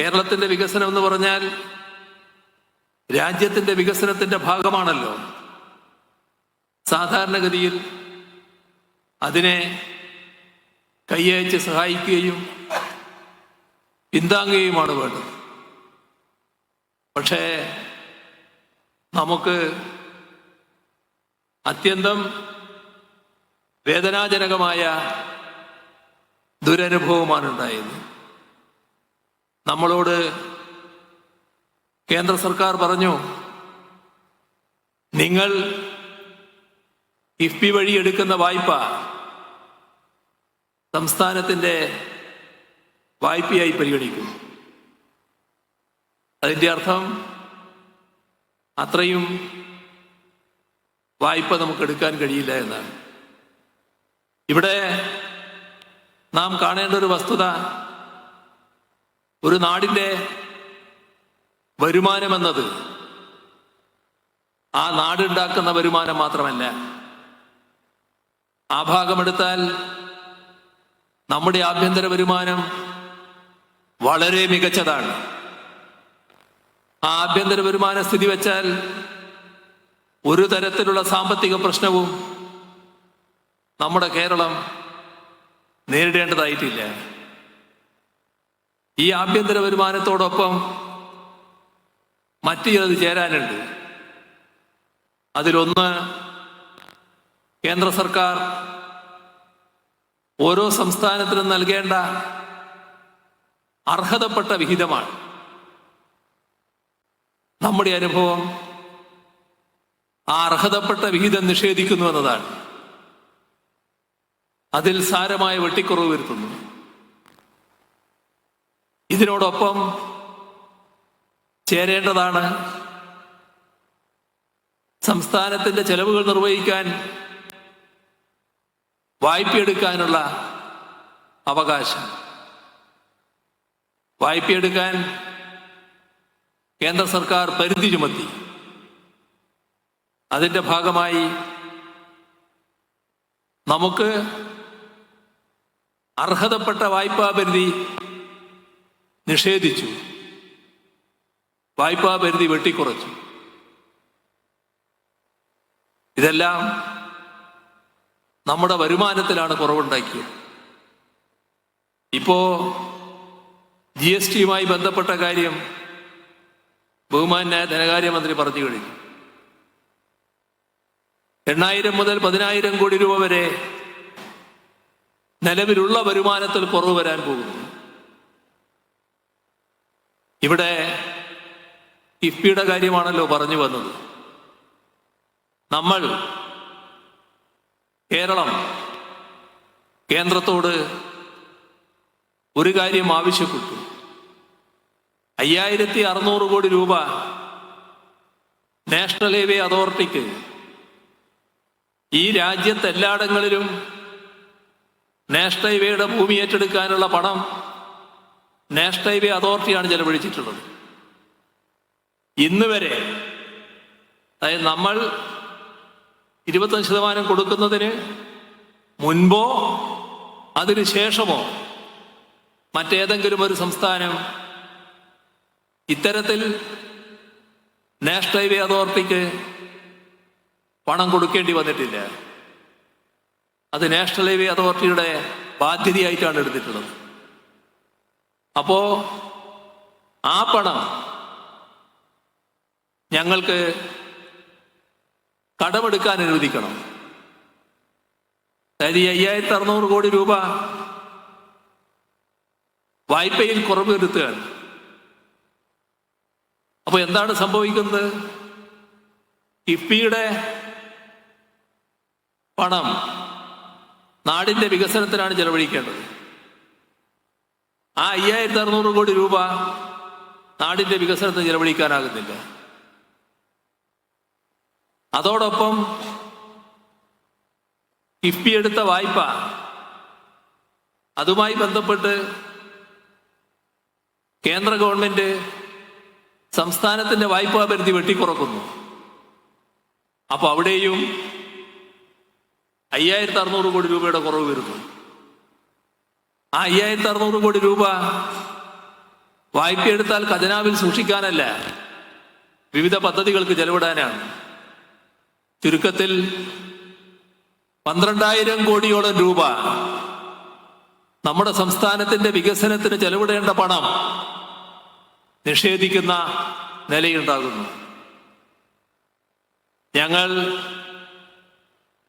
കേരളത്തിന്റെ വികസനം എന്ന് പറഞ്ഞാൽ രാജ്യത്തിന്റെ വികസനത്തിന്റെ ഭാഗമാണല്ലോ. സാധാരണഗതിയിൽ അതിനെ കൈയച്ച് സഹായിക്കുകയും പിന്താങ്ങുകയുമാണ് വേണ്ടത്. പക്ഷേ നമുക്ക് അത്യന്തം വേദനാജനകമായ ദുരനുഭവമാണ് ഉണ്ടായത്. നമ്മളോട് കേന്ദ്ര സർക്കാർ പറഞ്ഞു നിങ്ങൾ കിഫ്ബി വഴി എടുക്കുന്ന വായ്പ സംസ്ഥാനത്തിന്റെ വായ്പയായി പരിഗണിക്കും. അതിന്റെ അർത്ഥം അത്രയും വായ്പ നമുക്ക് എടുക്കാൻ കഴിയില്ല എന്നാണ്. ഇവിടെ നാം കാണേണ്ട ഒരു വസ്തുത ഒരു നാടിന്റെ വരുമാനമെന്നത് ആ നാടുണ്ടാക്കുന്ന വരുമാനം മാത്രമല്ല. ആ ഭാഗമെടുത്താൽ നമ്മുടെ ആഭ്യന്തര വരുമാനം വളരെ മികച്ചതാണ്. ആ ആഭ്യന്തര വരുമാന സ്ഥിതി വെച്ചാൽ ഒരു തരത്തിലുള്ള സാമ്പത്തിക പ്രശ്നവും നമ്മുടെ കേരളം നേരിടേണ്ടതായിട്ടില്ല. ഈ ആഭ്യന്തര വരുമാനത്തോടൊപ്പം മറ്റു ചിലത് ചേരാനുണ്ട്. അതിലൊന്ന് കേന്ദ്ര സർക്കാർ ഓരോ സംസ്ഥാനത്തിനും നൽകേണ്ട അർഹതപ്പെട്ട വിഹിതമാണ്. നമ്മുടെ അനുഭവം ആ അർഹതപ്പെട്ട വിഹിതം നിഷേധിക്കുന്നു എന്നതാണ്. അതിൽ സാരമായ വെട്ടിക്കുറവ് വരുത്തുന്നു. ഇതിനോടൊപ്പം ചേരേണ്ടതാണ്. സംസ്ഥാനത്തിന്റെ ചെലവുകൾ നിർവഹിക്കാൻ വായ്പയെടുക്കാനുള്ള അവകാശം. വായ്പയെടുക്കാൻ കേന്ദ്ര സർക്കാർ പരിധി ചുമത്തി. അതിന്റെ ഭാഗമായി നമുക്ക് അർഹതപ്പെട്ട വായ്പാ പരിധി നിഷേധിച്ചു. വായ്പാ പരിധി വെട്ടിക്കുറച്ചു. ഇതെല്ലാം നമ്മുടെ വരുമാനത്തിലാണ് കുറവുണ്ടാക്കിയത്. ഇപ്പോ ജി എസ് ടിയുമായി ബന്ധപ്പെട്ട കാര്യം ബഹുമാന്യ ധനകാര്യമന്ത്രി പറഞ്ഞു കഴിഞ്ഞു. എണ്ണായിരം മുതൽ പതിനായിരം കോടി രൂപ വരെ നിലവിലുള്ള വരുമാനത്തിൽ കുറവ് വരാൻ പോകുന്നു. ഇവിടെ കിഫ്ബിയുടെ കാര്യമാണല്ലോ പറഞ്ഞു വന്നത്. നമ്മൾ കേരളം കേന്ദ്രത്തോട് ഒരു കാര്യം ആവശ്യപ്പെട്ടു. അയ്യായിരത്തി അറുന്നൂറ് കോടി രൂപ നാഷണൽ ഹൈവേ അതോറിറ്റിക്ക് ഈ രാജ്യത്തെല്ലായിടങ്ങളിലും നാഷണൽ ഹൈവേയുടെ ഭൂമി ഏറ്റെടുക്കാനുള്ള പണം നാഷണൽ ഹൈവേ അതോറിറ്റിയാണ് ചെലവഴിച്ചിട്ടുള്ളത്. ഇന്ന് വരെ അതായത് നമ്മൾ ഇരുപത്തഞ്ച് ശതമാനം കൊടുക്കുന്നതിന് മുൻപോ അതിനു ശേഷമോ മറ്റേതെങ്കിലും ഒരു സംസ്ഥാനം ഇത്തരത്തിൽ നാഷണൽ ഹൈവേ അതോറിറ്റിക്ക് പണം കൊടുക്കേണ്ടി വന്നിട്ടില്ല. അത് നാഷണൽ ഹൈവേ അതോറിറ്റിയുടെ ബാധ്യതയായിട്ടാണ് എടുത്തിട്ടുള്ളത്. അപ്പോ ആ പണം ഞങ്ങൾക്ക് കടമെടുക്കാൻ അനുവദിക്കണം. അതായത് ഈ അയ്യായിരത്തി അറുന്നൂറ് കോടി രൂപ വായ്പയിൽ കുറവ് വരുത്തുകയാണ്. അപ്പൊ എന്താണ് സംഭവിക്കുന്നത്? കിഫ്ബിയുടെ പണം നാടിന്റെ വികസനത്തിനാണ് ചെലവഴിക്കേണ്ടത്. ആ അയ്യായിരത്തി അറുന്നൂറ് കോടി രൂപ നാടിന്റെ വികസനത്തിന് ചെലവഴിക്കാനാകുന്നില്ല. അതോടൊപ്പം കിഫ്ബി എടുത്ത വായ്പ അതുമായി ബന്ധപ്പെട്ട് കേന്ദ്ര ഗവൺമെന്റ് സംസ്ഥാനത്തിന്റെ വായ്പാ പരിധി വെട്ടിക്കുറക്കുന്നു. അപ്പോൾ അവിടെയും അയ്യായിരത്തി അറുന്നൂറ് കോടി രൂപയുടെ കുറവ് വരുന്നു. ആ അയ്യായിരത്തി അറുന്നൂറ് കോടി രൂപ വായ്പ എടുത്താൽ ഖജനാവിൽ സൂക്ഷിക്കാനല്ല. വിവിധ പദ്ധതികൾക്ക് ചെലവിടാനാണ്. ചുരുക്കത്തിൽ പന്ത്രണ്ടായിരം കോടിയോളം രൂപ നമ്മുടെ സംസ്ഥാനത്തിന്റെ വികസനത്തിന് ചെലവിടേണ്ട പണം നിഷേധിക്കുന്ന നിലയുണ്ടാകുന്നു. ഞങ്ങൾ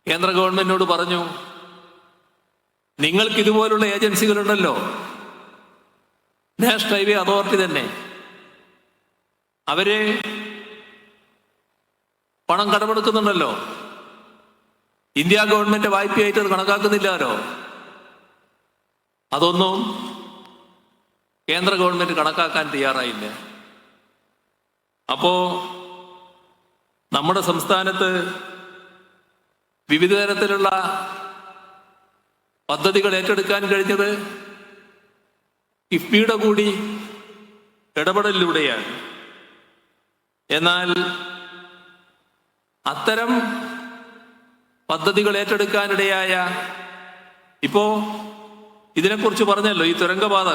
കേന്ദ്ര ഗവൺമെന്റിനോട് പറഞ്ഞു നിങ്ങൾക്ക് ഇതുപോലുള്ള ഏജൻസികളുണ്ടല്ലോ. നാഷണൽ ഹൈവേ അതോറിറ്റി തന്നെ. അവർ പണം കടമെടുക്കുന്നുണ്ടല്ലോ. ഇന്ത്യ ഗവൺമെന്റ് വായ്പയായിട്ട് അത് കണക്കാക്കുന്നില്ലാരോ? അതൊന്നും കേന്ദ്ര ഗവൺമെന്റ് കണക്കാക്കാൻ തയ്യാറായില്ല. അപ്പോ നമ്മുടെ സംസ്ഥാനത്ത് വിവിധ തരത്തിലുള്ള പദ്ധതികൾ ഏറ്റെടുക്കാൻ കഴിഞ്ഞത് കിഫ്ബിയുടെ കൂടി ഇടപെടലിലൂടെയാണ്. എന്നാൽ അത്തരം പദ്ധതികൾ ഏറ്റെടുക്കാനിടയായ ഇപ്പോ ഇതിനെക്കുറിച്ച് പറഞ്ഞല്ലോ ഈ തുരങ്കപാത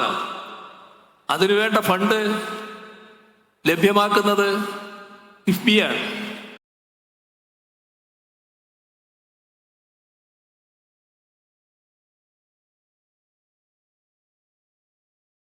അതിനുവേണ്ട ഫണ്ട് ലഭ്യമാക്കുന്നത് കിഫ്ബിയാണ്